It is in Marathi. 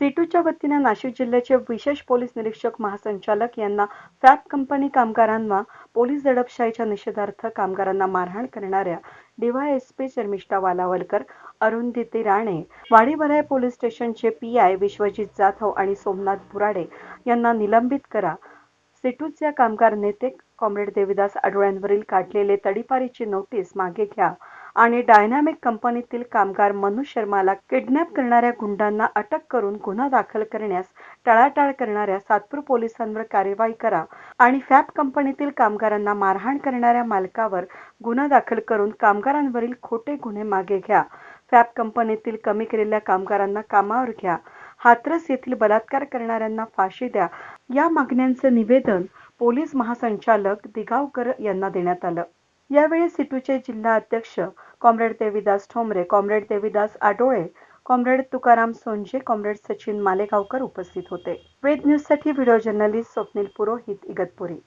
सीटूच्या वतीने नाशिक जिल्ह्याचे विशेष पोलीस निरीक्षक महासंचालक यांना फॅब कंपनी कामगारांना पोलीस दडपशाहीच्या निषेधार्थ कामगारांना मारहाण करणाऱ्या डीवायएसपी शर्मिष्ठा वालावलकर अरुंधती राणे वाडीवराय पोलीस स्टेशनचे पी आय विश्वजित जाधव आणि सोमनाथ बुराडे यांना निलंबित करा. सिटूचे कामगार नेते कॉम्रेड देविदास आडोळ्यांवरील काढलेले तडीपारीची नोटीस मागे घ्या. आणि डायनॅमिक कंपनीतील कामगार मनु शर्माला किडनॅप करणाऱ्या गुंडांना अटक करून गुन्हा दाखल करण्यास टाळाटाळ करणाऱ्या सातपूर पोलिसांवर कारवाई करा आणि फॅब कंपनीतील कामगारांना मारहाण करणाऱ्या मालकावर गुन्हा दाखल करून कामगारांवरील खोटे गुन्हे मागे घ्या. फॅब कंपनीतील कमी केलेल्या कामगारांना कामावर घ्या. हाथरस येथील बलात्कार करणाऱ्यांना फाशी द्या. या मागण्यांचं निवेदन पोलीस महासंचालक दिगावकर यांना देण्यात आलं. यावेळी सिटूचे जिल्हा अध्यक्ष comrade Devidas Thombre comrade Devidas Adole comrade Tukaram Sonje comrade Sachin Malegaonkar उपस्थित होते. वेद न्यूजसाठी व्हिडिओ जर्नलिस्ट स्वप्नील पुरोहित इगतपुरी.